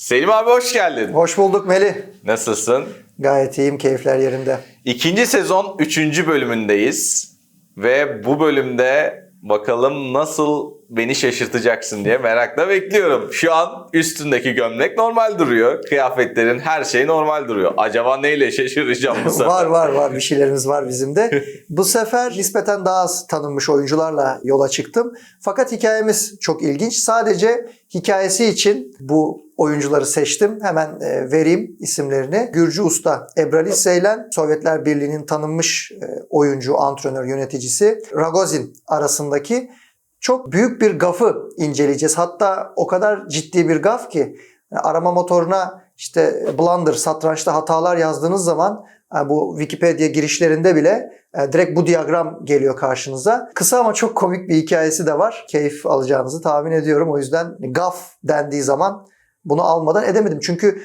Selim abi hoş geldin. Hoş bulduk Melih. Nasılsın? Gayet iyiyim, keyifler yerinde. İkinci sezon üçüncü bölümündeyiz. Ve bu bölümde bakalım nasıl beni şaşırtacaksın diye merakla bekliyorum. Şu an üstündeki gömlek normal duruyor. Kıyafetlerin her şey normal duruyor. Acaba neyle şaşıracağım bu sefer? var var var bir şeylerimiz var bizim de. Bu sefer nispeten daha az tanınmış oyuncularla yola çıktım. Fakat hikayemiz çok ilginç. Sadece hikayesi için bu oyuncuları seçtim. Hemen e, vereyim isimlerini. Gürcü Usta Ebral Seylen, Sovyetler Birliği'nin tanınmış e, oyuncu, antrenör, yöneticisi Ragozin arasındaki çok büyük bir gafı inceleyeceğiz. Hatta o kadar ciddi bir gaf ki arama motoruna işte blunder, satrançta hatalar yazdığınız zaman yani bu Wikipedia girişlerinde bile e, direkt bu diyagram geliyor karşınıza. Kısa ama çok komik bir hikayesi de var. Keyif alacağınızı tahmin ediyorum. O yüzden gaf dendiği zaman bunu almadan edemedim. Çünkü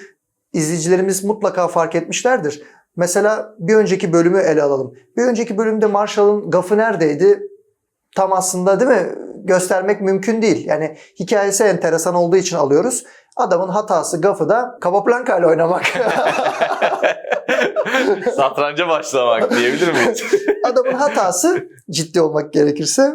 izleyicilerimiz mutlaka fark etmişlerdir. Mesela bir önceki bölümü ele alalım. Bir önceki bölümde Marshall'ın gafı neredeydi? Tam aslında değil mi? Göstermek mümkün değil. Yani hikayesi enteresan olduğu için alıyoruz. Adamın hatası gafı da Capablanca ile oynamak. Satranca başlamak diyebilir miyiz? Adamın hatası ciddi olmak gerekirse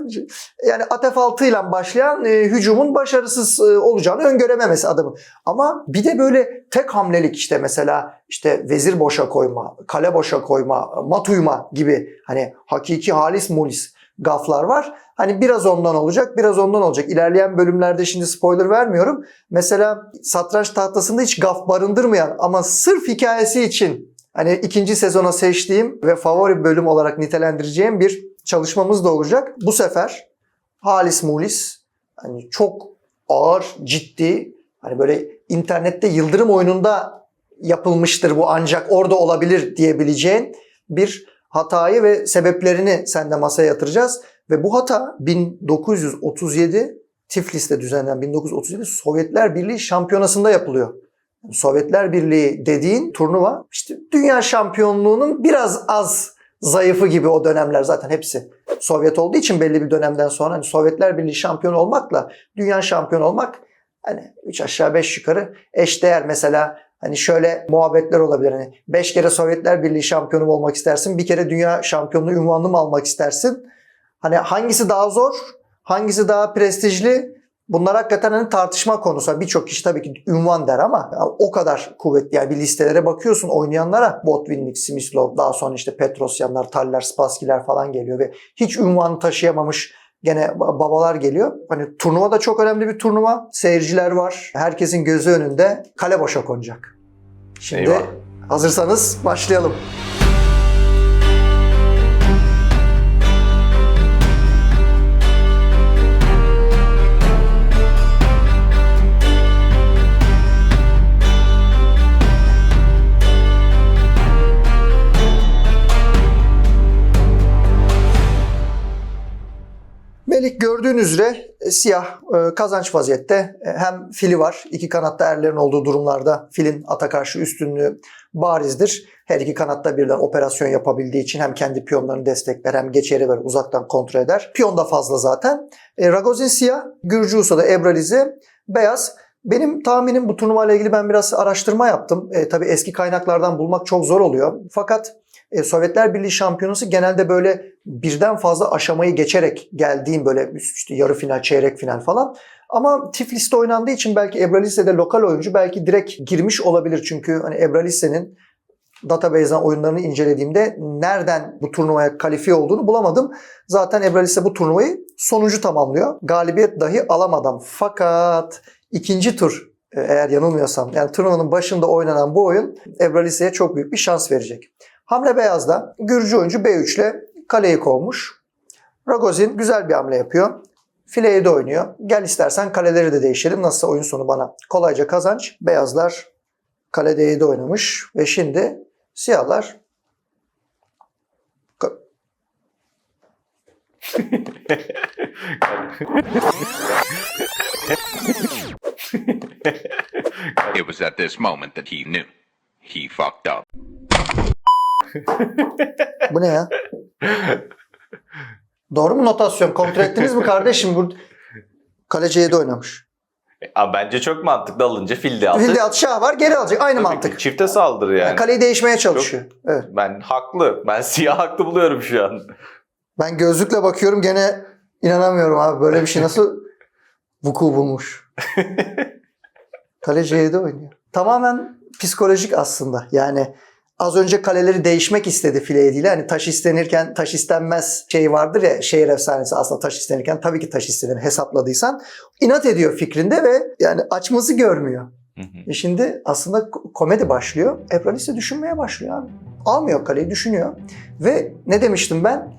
yani Atef 6 ile başlayan e, hücumun başarısız e, olacağını öngörememesi adamın. Ama bir de böyle tek hamlelik işte mesela işte vezir boşa koyma, kale boşa koyma, mat uyma gibi hani hakiki halis mulis gaflar var. Hani biraz ondan olacak, biraz ondan olacak. İlerleyen bölümlerde şimdi spoiler vermiyorum. Mesela satranç tahtasında hiç gaf barındırmayan ama sırf hikayesi için hani ikinci sezona seçtiğim ve favori bölüm olarak nitelendireceğim bir çalışmamız da olacak. Bu sefer halis mulis hani çok ağır, ciddi hani böyle internette yıldırım oyununda yapılmıştır bu ancak orada olabilir diyebileceğin bir hatayı ve sebeplerini sen de masaya yatıracağız. Ve bu hata 1937 Tiflis'te düzenlenen 1937 Sovyetler Birliği şampiyonasında yapılıyor. Sovyetler Birliği dediğin turnuva işte dünya şampiyonluğunun biraz az zayıfı gibi o dönemler zaten hepsi. Sovyet olduğu için belli bir dönemden sonra hani Sovyetler Birliği şampiyon olmakla dünya şampiyon olmak hani 3 aşağı 5 yukarı eşdeğer mesela Hani şöyle muhabbetler olabilir. Hani 5 kere Sovyetler Birliği şampiyonu olmak istersin? Bir kere dünya şampiyonluğu ünvanını mı almak istersin? Hani hangisi daha zor? Hangisi daha prestijli? Bunlar hakikaten hani tartışma konusu. Birçok kişi tabii ki ünvan der ama o kadar kuvvetli. Yani bir listelere bakıyorsun oynayanlara Botvinnik, Smyslov, daha sonra işte Petrosyanlar, Taller, Spassky'ler falan geliyor ve hiç ünvanı taşıyamamış gene babalar geliyor. Hani turnuva da çok önemli bir turnuva. Seyirciler var. Herkesin gözü önünde kale boşa konacak. Şimdi Eyvah. hazırsanız başlayalım. Melik gördüğün üzere e, siyah e, kazanç vaziyette E, hem fili var. İki kanatta erlerin olduğu durumlarda filin ata karşı üstünlüğü barizdir. Her iki kanatta birden operasyon yapabildiği için hem kendi piyonlarını destekler hem geçeri ver uzaktan kontrol eder. Piyon da fazla zaten. E, Ragozin siyah, Gürcü Usa'da Ebralize beyaz. Benim tahminim bu turnuva ile ilgili ben biraz araştırma yaptım. E, tabii eski kaynaklardan bulmak çok zor oluyor. Fakat e, Sovyetler Birliği şampiyonası genelde böyle birden fazla aşamayı geçerek geldiğim böyle işte yarı final, çeyrek final falan. Ama Tiflis'te oynandığı için belki Ebralise'de lokal oyuncu belki direkt girmiş olabilir. Çünkü hani Ebralise'nin database'den oyunlarını incelediğimde nereden bu turnuvaya kalifiye olduğunu bulamadım. Zaten Ebralise bu turnuvayı sonuncu tamamlıyor. Galibiyet dahi alamadan. Fakat ikinci tur e, eğer yanılmıyorsam yani turnuvanın başında oynanan bu oyun Ebralise'ye çok büyük bir şans verecek. Hamle beyazda Gürcü oyuncu B3 ile kaleyi kovmuş. Ragozin güzel bir hamle yapıyor. Fileye de oynuyor. Gel istersen kaleleri de değişelim. Nasılsa oyun sonu bana kolayca kazanç. Beyazlar kale D7 oynamış ve şimdi siyahlar It was at this moment that he knew. He fucked up. Bu ne ya? Doğru mu notasyon? Kontrol ettiniz mi kardeşim? Bu kale C7 oynamış. Ama bence çok mantıklı alınca fil de altı. Fil de şah var geri alacak. Aynı Tabii ki mantık. Çifte saldırı yani. Yani kaleyi değişmeye çalışıyor. Evet. Ben haklı. Ben siyah haklı buluyorum şu an. Ben gözlükle bakıyorum gene inanamıyorum abi. Böyle bir şey nasıl vuku bulmuş. Kale C7 oynuyor. Tamamen psikolojik aslında. Yani az önce kaleleri değişmek istedi file ile. Hani taş istenirken taş istenmez şey vardır ya şehir efsanesi aslında taş istenirken tabii ki taş istenir hesapladıysan. inat ediyor fikrinde ve yani açması görmüyor. Hı hı. E şimdi aslında ko- komedi başlıyor. Ebralis de düşünmeye başlıyor abi. Almıyor kaleyi düşünüyor. Ve ne demiştim ben?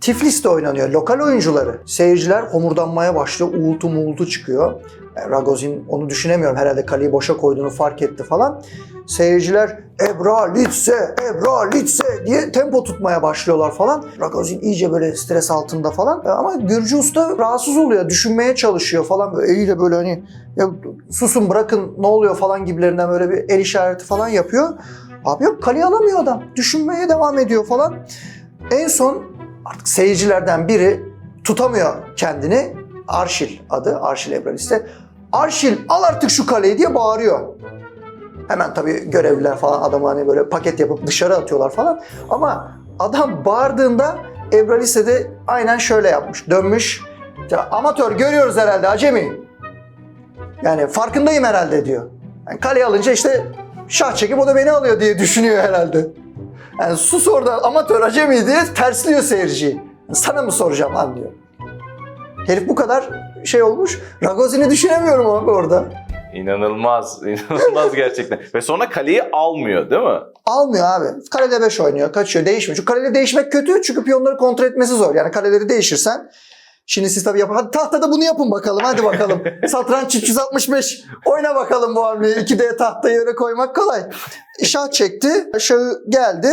Tiflis'te oynanıyor. Lokal oyuncuları. Seyirciler homurdanmaya başlıyor. Uğultu muğultu çıkıyor. Ragozin onu düşünemiyorum. Herhalde kaleyi boşa koyduğunu fark etti falan. Seyirciler Ebra Litse, Ebra Litse diye tempo tutmaya başlıyorlar falan. Ragozin iyice böyle stres altında falan. E, Ama Gürcü Usta rahatsız oluyor. Düşünmeye çalışıyor falan. Böyle eliyle böyle hani ya susun bırakın ne oluyor falan gibilerinden böyle bir el işareti falan yapıyor. Abi yok kaleyi alamıyor adam. Düşünmeye devam ediyor falan. En son artık seyircilerden biri tutamıyor kendini. Arşil adı. Arşil Ebralis'te. Arşil al artık şu kaleyi diye bağırıyor. Hemen tabii görevliler falan adamı hani böyle paket yapıp dışarı atıyorlar falan. Ama adam bağırdığında Ebralis'e de aynen şöyle yapmış. Dönmüş. Ya, amatör görüyoruz herhalde acemi. Yani farkındayım herhalde diyor. Yani kaleye alınca işte şah çekip o da beni alıyor diye düşünüyor herhalde. Yani sus orada amatör acemi diye tersliyor seyirciyi. Sana mı soracağım lan diyor. Herif bu kadar şey olmuş. Ragozin'i düşünemiyorum abi orada. İnanılmaz. inanılmaz gerçekten. Ve sonra kaleyi almıyor değil mi? Almıyor abi. Kalede 5 oynuyor. Kaçıyor. Değişmiyor. Çünkü kalede değişmek kötü. Çünkü piyonları kontrol etmesi zor. Yani kaleleri değişirsen Şimdi siz tabii yapın. Hadi tahtada bunu yapın bakalım. Hadi bakalım. Satranç 365. Oyna bakalım bu hamleyi. 2D tahtayı öyle koymak kolay. Şah çekti. Şahı geldi.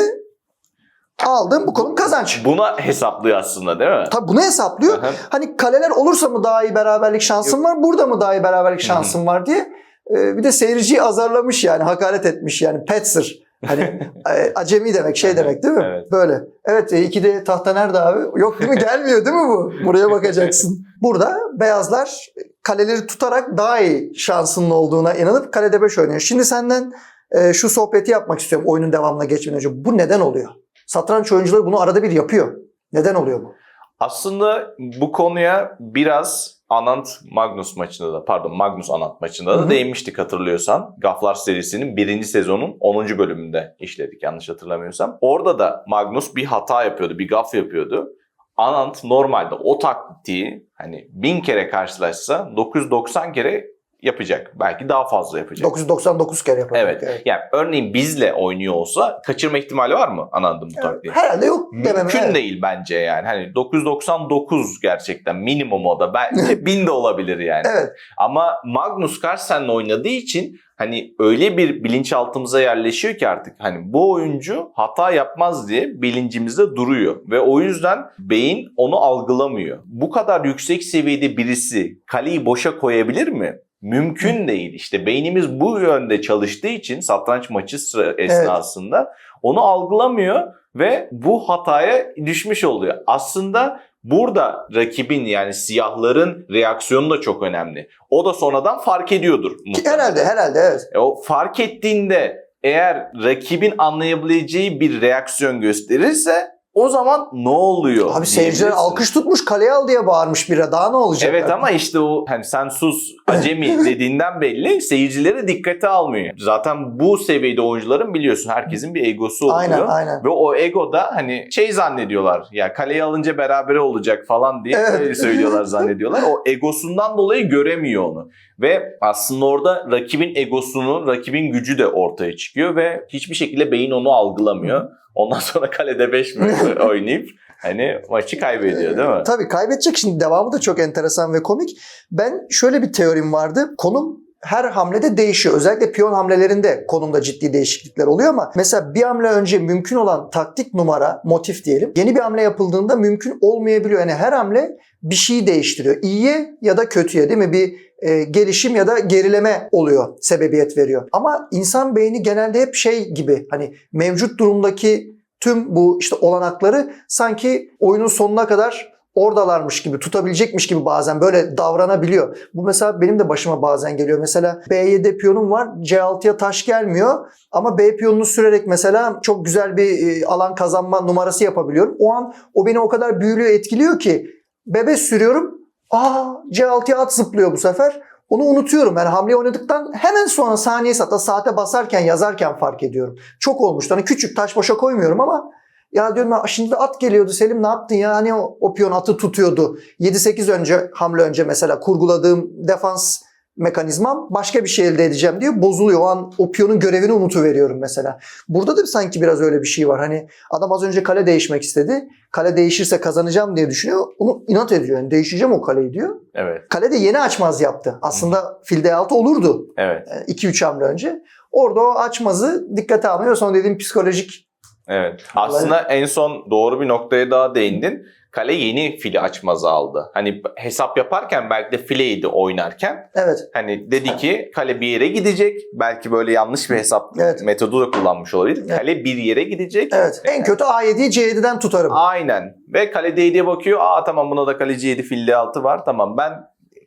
Aldım. Bu konum kazanç. Buna hesaplıyor aslında değil mi? Tabii bunu hesaplıyor. Aha. Hani kaleler olursa mı daha iyi beraberlik şansın var, burada mı daha iyi beraberlik şansın var diye. Ee, bir de seyirciyi azarlamış yani, hakaret etmiş yani. Petzer. Hani e, acemi demek, şey demek değil mi? Evet. Böyle. Evet, e, 2D tahta nerede abi? Yok değil mi? Gelmiyor değil mi bu? Buraya bakacaksın. Burada beyazlar kaleleri tutarak daha iyi şansının olduğuna inanıp kalede 5 oynuyor. Şimdi senden e, şu sohbeti yapmak istiyorum oyunun devamına geçmeden önce. Bu neden oluyor? Satranç oyuncuları bunu arada bir yapıyor. Neden oluyor bu? Aslında bu konuya biraz Anant Magnus maçında da pardon Magnus Anant maçında da Hı hı. değinmiştik hatırlıyorsan. Gaflar serisinin birinci sezonun 10. bölümünde işledik yanlış hatırlamıyorsam. Orada da Magnus bir hata yapıyordu, bir gaf yapıyordu. Anant normalde o taktiği hani bin kere karşılaşsa 990 kere yapacak. Belki daha fazla yapacak. 999 kere yapar. Evet. Yani örneğin bizle oynuyor olsa kaçırma ihtimali var mı Anant'ın bu taktiği? Herhalde yok demem. Mümkün evet. değil bence yani. Hani 999 gerçekten minimum o da. Bence 1000 de olabilir yani. Evet. Ama Magnus Carlsen'le oynadığı için hani öyle bir bilinçaltımıza yerleşiyor ki artık hani bu oyuncu hata yapmaz diye bilincimizde duruyor ve o yüzden beyin onu algılamıyor. Bu kadar yüksek seviyede birisi kaleyi boşa koyabilir mi? Mümkün değil. İşte beynimiz bu yönde çalıştığı için satranç maçı sıra esnasında onu algılamıyor ve bu hataya düşmüş oluyor. Aslında burada rakibin yani siyahların reaksiyonu da çok önemli. O da sonradan fark ediyordur. muhtemelen. Herhalde herhalde evet. E, o fark ettiğinde eğer rakibin anlayabileceği bir reaksiyon gösterirse o zaman ne oluyor? Abi seyirciler alkış tutmuş kaleye al diye bağırmış bire daha ne olacak? Evet ama işte o hani sen sus acemi dediğinden belli seyircileri dikkate almıyor. Zaten bu seviyede oyuncuların biliyorsun herkesin bir egosu oluyor. Aynen aynen. Ve o ego da hani şey zannediyorlar. Ya kaleyi alınca berabere olacak falan diye Evet. öyle söylüyorlar zannediyorlar. O egosundan dolayı göremiyor onu. Ve aslında orada rakibin egosunu, rakibin gücü de ortaya çıkıyor ve hiçbir şekilde beyin onu algılamıyor. Ondan sonra kalede 5 mi oynayıp hani maçı kaybediyor değil mi? Tabii kaybedecek şimdi devamı da çok enteresan ve komik. Ben şöyle bir teorim vardı. Konum her hamlede değişiyor. Özellikle piyon hamlelerinde konumda ciddi değişiklikler oluyor ama mesela bir hamle önce mümkün olan taktik numara, motif diyelim. Yeni bir hamle yapıldığında mümkün olmayabiliyor. Yani her hamle bir şeyi değiştiriyor. İyiye ya da kötüye değil mi? Bir e, gelişim ya da gerileme oluyor, sebebiyet veriyor. Ama insan beyni genelde hep şey gibi hani mevcut durumdaki tüm bu işte olanakları sanki oyunun sonuna kadar oradalarmış gibi, tutabilecekmiş gibi bazen böyle davranabiliyor. Bu mesela benim de başıma bazen geliyor. Mesela B7 piyonum var, C6'ya taş gelmiyor ama B piyonunu sürerek mesela çok güzel bir e, alan kazanma numarası yapabiliyorum. O an o beni o kadar büyülüyor, etkiliyor ki bebe sürüyorum. Aa C6'ya at zıplıyor bu sefer. Onu unutuyorum. Yani hamle oynadıktan hemen sonra saniyesi hatta saate basarken yazarken fark ediyorum. Çok olmuştu. Hani küçük taş boşa koymuyorum ama ya diyorum ya şimdi de at geliyordu Selim ne yaptın ya? Hani o, o piyon atı tutuyordu. 7-8 önce hamle önce mesela kurguladığım defans mekanizmam başka bir şey elde edeceğim diye bozuluyor. O an o piyonun görevini unutuveriyorum mesela. Burada da sanki biraz öyle bir şey var. Hani adam az önce kale değişmek istedi. Kale değişirse kazanacağım diye düşünüyor. Onu inat ediyor. Yani değişeceğim o kaleyi diyor. Evet. Kale de yeni açmaz yaptı. Aslında fil D6 olurdu Evet. 2-3 hamle önce. Orada o açmazı dikkate almıyor. Sonra dediğim psikolojik Evet. Aslında en son doğru bir noktaya daha değindin. Kale yeni fili açmazı aldı. Hani hesap yaparken belki de fileydi oynarken. evet Hani dedi ki kale bir yere gidecek. Belki böyle yanlış bir hesap Evet. metodu da kullanmış olabilir. Evet. Kale bir yere gidecek. evet en kötü A7'yi C7'den tutarım. Aynen. Ve kale D7'ye bakıyor. Aa tamam buna da kaleci 7 fil D6 var. Tamam ben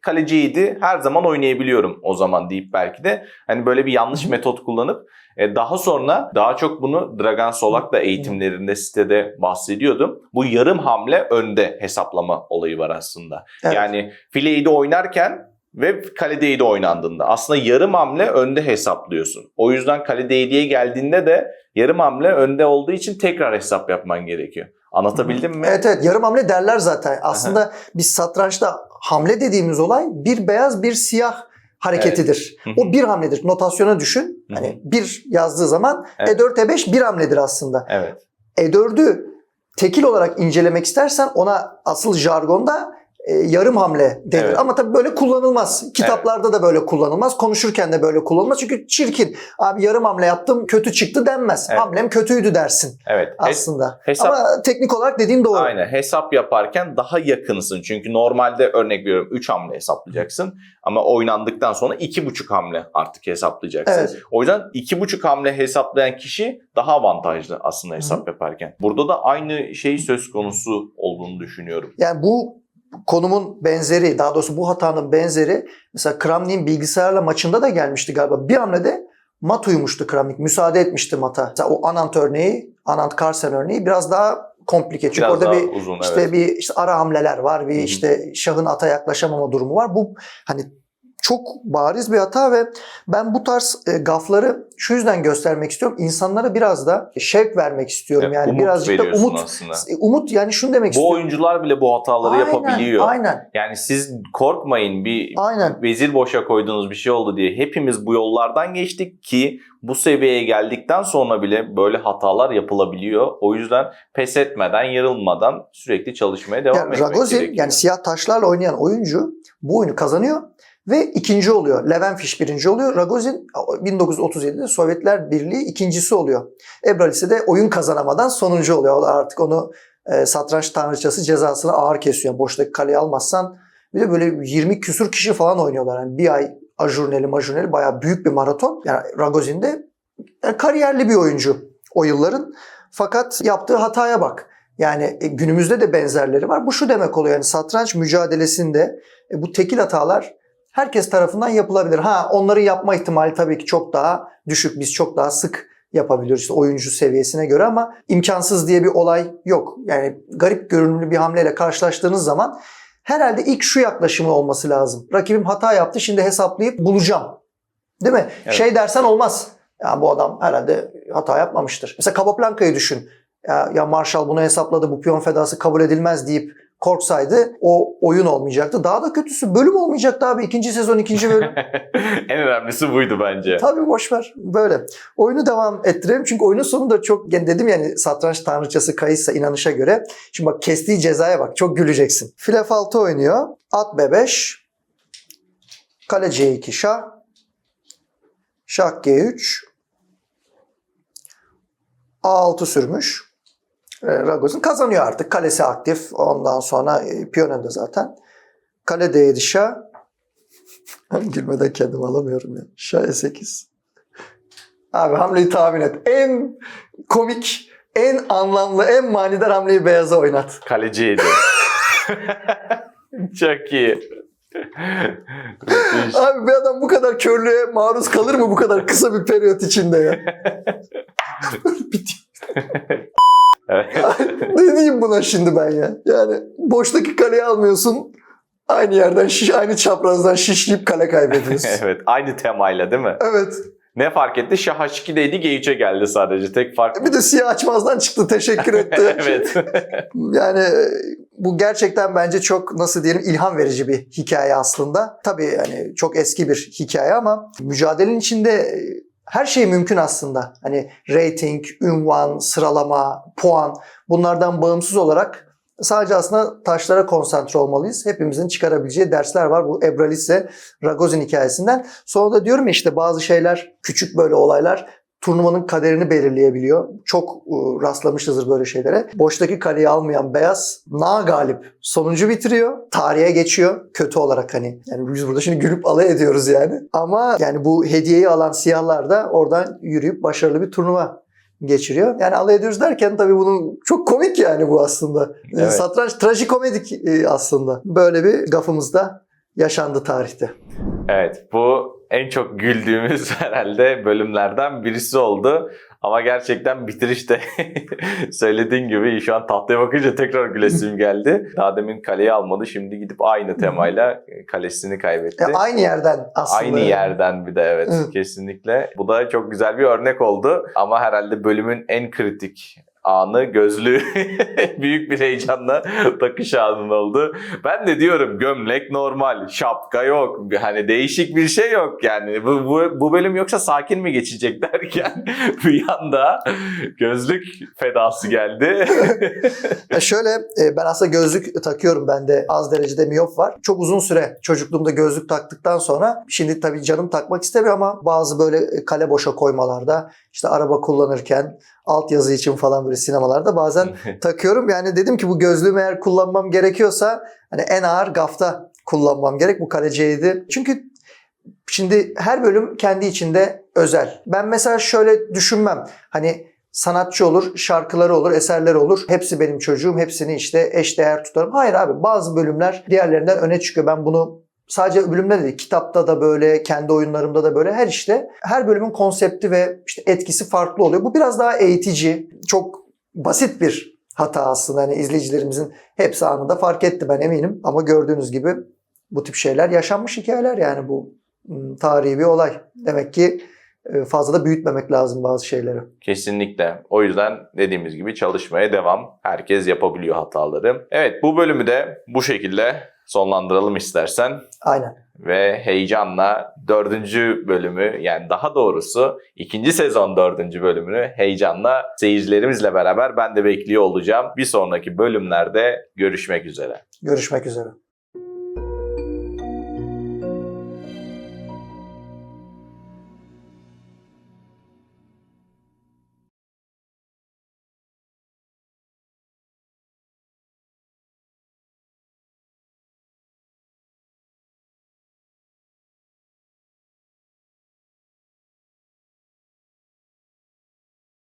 kaleci 7 her zaman oynayabiliyorum o zaman deyip belki de hani böyle bir yanlış metot kullanıp e, daha sonra daha çok bunu Dragan Solak da eğitimlerinde sitede bahsediyordum. Bu yarım hamle önde hesaplama olayı var aslında. Evet. Yani file 7 oynarken ve kale D7 oynandığında aslında yarım hamle önde hesaplıyorsun. O yüzden kale D7'ye geldiğinde de yarım hamle önde olduğu için tekrar hesap yapman gerekiyor. Anlatabildim mi? Evet evet yarım hamle derler zaten. Aslında biz satrançta hamle dediğimiz olay bir beyaz bir siyah hareketidir. Hı. O bir hamledir. Notasyona düşün. Hani bir yazdığı zaman Evet. E4 E5 bir hamledir aslında. Evet. E4'ü tekil olarak incelemek istersen ona asıl jargonda e, yarım hamle denir. Evet. Ama tabii böyle kullanılmaz. Kitaplarda da böyle kullanılmaz. Konuşurken de böyle kullanılmaz. Çünkü çirkin. Abi yarım hamle yaptım kötü çıktı denmez. Evet. Hamlem kötüydü dersin Evet. Aslında. hesap- Ama teknik olarak dediğin doğru. Aynen. Hesap yaparken daha yakınsın. Çünkü normalde örnek veriyorum 3 hamle hesaplayacaksın. Ama oynandıktan sonra 2,5 hamle artık hesaplayacaksın. Evet. O yüzden 2,5 hamle hesaplayan kişi daha avantajlı aslında hesap yaparken. Burada da aynı şey söz konusu olduğunu düşünüyorum. Yani bu konumun benzeri, daha doğrusu bu hatanın benzeri mesela Kramnik'in bilgisayarla maçında da gelmişti galiba. Bir hamlede mat uyumuştu Kramnik. Müsaade etmişti mata. Mesela o Anant örneği, Anant Carlsen örneği biraz daha komplike. Çünkü Biraz orada bir uzun işte evet. bir işte ara hamleler var, bir işte şahın ata yaklaşamama durumu var. Bu hani çok bariz bir hata ve ben bu tarz e, gafları şu yüzden göstermek istiyorum. İnsanlara biraz da şevk vermek istiyorum. Yani umut birazcık da umut aslında. E, umut yani şunu demek Bu istiyorum. oyuncular bile bu hataları Aynen, yapabiliyor. Aynen. Yani siz korkmayın bir Aynen. vezir boşa koyduğunuz bir şey oldu diye. Hepimiz bu yollardan geçtik ki bu seviyeye geldikten sonra bile böyle hatalar yapılabiliyor. O yüzden pes etmeden, yarılmadan sürekli çalışmaya devam Yani etmek Ragozin gerekiyor. yani siyah taşlarla oynayan oyuncu bu oyunu kazanıyor ve ikinci oluyor. Levenfish birinci oluyor. Ragozin 1937'de Sovyetler Birliği ikincisi oluyor. Ebral ise de oyun kazanamadan sonuncu oluyor. O da artık onu e, satranç tanrıçası cezasını ağır kesiyor. Boştaki kaleyi almazsan bir de böyle 20 küsur kişi falan oynuyorlar. Yani bir ay ajurneli majurneli bayağı büyük bir maraton. Yani Ragozin de yani kariyerli bir oyuncu o yılların. Fakat yaptığı hataya bak. Yani e, günümüzde de benzerleri var. Bu şu demek oluyor yani satranç mücadelesinde e, bu tekil hatalar herkes tarafından yapılabilir. Ha onları yapma ihtimali tabii ki çok daha düşük. Biz çok daha sık yapabiliyoruz işte oyuncu seviyesine göre ama imkansız diye bir olay yok. Yani garip görünümlü bir hamleyle karşılaştığınız zaman herhalde ilk şu yaklaşımı olması lazım. Rakibim hata yaptı şimdi hesaplayıp bulacağım. Değil mi? Evet. Şey dersen olmaz. Ya bu adam herhalde hata yapmamıştır. Mesela Capoplanca'yı düşün. Ya, ya Marshall bunu hesapladı bu piyon fedası kabul edilmez deyip korksaydı o oyun olmayacaktı. Daha da kötüsü bölüm olmayacaktı abi. İkinci sezon ikinci bölüm. en önemlisi buydu bence. Tabii boş ver. Böyle. Oyunu devam ettirelim. Çünkü oyunun sonunda çok yani dedim yani satranç tanrıçası kayıtsa inanışa göre. Şimdi bak kestiği cezaya bak. Çok güleceksin. File F6 oynuyor. At B5. Kale C2 şah. Şah G3. A6 sürmüş. E, Ragozin kazanıyor artık. Kalesi aktif. Ondan sonra e, piyon önde zaten. Kale D7 şah. Gülmeden kendimi alamıyorum ya. Şah E8. Abi hamleyi tahmin et. En komik, en anlamlı, en manidar hamleyi beyaza oynat. Kaleciydi. Çok iyi. Abi bir adam bu kadar körlüğe maruz kalır mı bu kadar kısa bir periyot içinde ya? Evet. ne diyeyim buna şimdi ben ya? Yani boştaki kaleyi almıyorsun. Aynı yerden şiş, aynı çaprazdan şişleyip kale kaybediyorsun. evet. Aynı temayla değil mi? evet. Ne fark etti? Şah H2'deydi G3'e geldi sadece. Tek fark Bir de siyah açmazdan çıktı. Teşekkür etti. evet. Yani e, bu gerçekten bence çok nasıl diyelim ilham verici bir hikaye aslında. Tabii yani çok eski bir hikaye ama mücadelenin içinde e, her şey mümkün aslında. Hani rating, ünvan, sıralama, puan bunlardan bağımsız olarak sadece aslında taşlara konsantre olmalıyız. Hepimizin çıkarabileceği dersler var bu Ebralis'le Ragozin hikayesinden. Sonra da diyorum ya işte bazı şeyler, küçük böyle olaylar turnuvanın kaderini belirleyebiliyor. Çok e, rastlamışızdır böyle şeylere. Boştaki kaleyi almayan beyaz na galip sonuncu bitiriyor. Tarihe geçiyor kötü olarak hani. Yani biz burada şimdi gülüp alay ediyoruz yani. Ama yani bu hediyeyi alan siyahlar da oradan yürüyüp başarılı bir turnuva geçiriyor. Yani alay ediyoruz derken tabii bunun çok komik yani bu aslında. Evet. Satranç trajikomedik e, aslında. Böyle bir gafımız da yaşandı tarihte. Evet bu en çok güldüğümüz herhalde bölümlerden birisi oldu. Ama gerçekten bitirişte söylediğin gibi şu an tahtaya bakınca tekrar gülesim geldi. Daha demin kaleyi almadı şimdi gidip aynı temayla kalesini kaybetti. E, aynı yerden aslında. Aynı yerden bir de evet Evet. kesinlikle. Bu da çok güzel bir örnek oldu. Ama herhalde bölümün en kritik anı gözlüğü büyük bir heyecanla takış anın oldu. Ben de diyorum gömlek normal, şapka yok. Hani değişik bir şey yok yani. Bu, bu, bu bölüm yoksa sakin mi geçecek derken bir anda gözlük fedası geldi. Şöyle e, ben aslında gözlük takıyorum. Bende az derecede miyop var. Çok uzun süre çocukluğumda gözlük taktıktan sonra şimdi tabii canım takmak istemiyor ama bazı böyle kale boşa koymalarda işte araba kullanırken altyazı için falan böyle sinemalarda bazen takıyorum. Yani dedim ki bu gözlüğümü eğer kullanmam gerekiyorsa hani en ağır gafta kullanmam gerek. Bu kaleciydi. Çünkü şimdi her bölüm kendi içinde özel. Ben mesela şöyle düşünmem. Hani sanatçı olur, şarkıları olur, eserleri olur. Hepsi benim çocuğum. Hepsini işte eş değer tutarım. Hayır abi bazı bölümler diğerlerinden öne çıkıyor. Ben bunu sadece bölümde değil, kitapta da böyle, kendi oyunlarımda da böyle her işte her bölümün konsepti ve işte etkisi farklı oluyor. Bu biraz daha eğitici, çok basit bir hata aslında. Hani izleyicilerimizin hepsi anında fark etti ben eminim. Ama gördüğünüz gibi bu tip şeyler yaşanmış hikayeler yani bu hmm, tarihi bir olay. Demek ki e, fazla da büyütmemek lazım bazı şeyleri. Kesinlikle. O yüzden dediğimiz gibi çalışmaya devam. Herkes yapabiliyor hataları. Evet bu bölümü de bu şekilde sonlandıralım istersen. Aynen. Ve heyecanla dördüncü bölümü yani daha doğrusu ikinci sezon dördüncü bölümünü heyecanla seyircilerimizle beraber ben de bekliyor olacağım. Bir sonraki bölümlerde görüşmek üzere. Görüşmek üzere.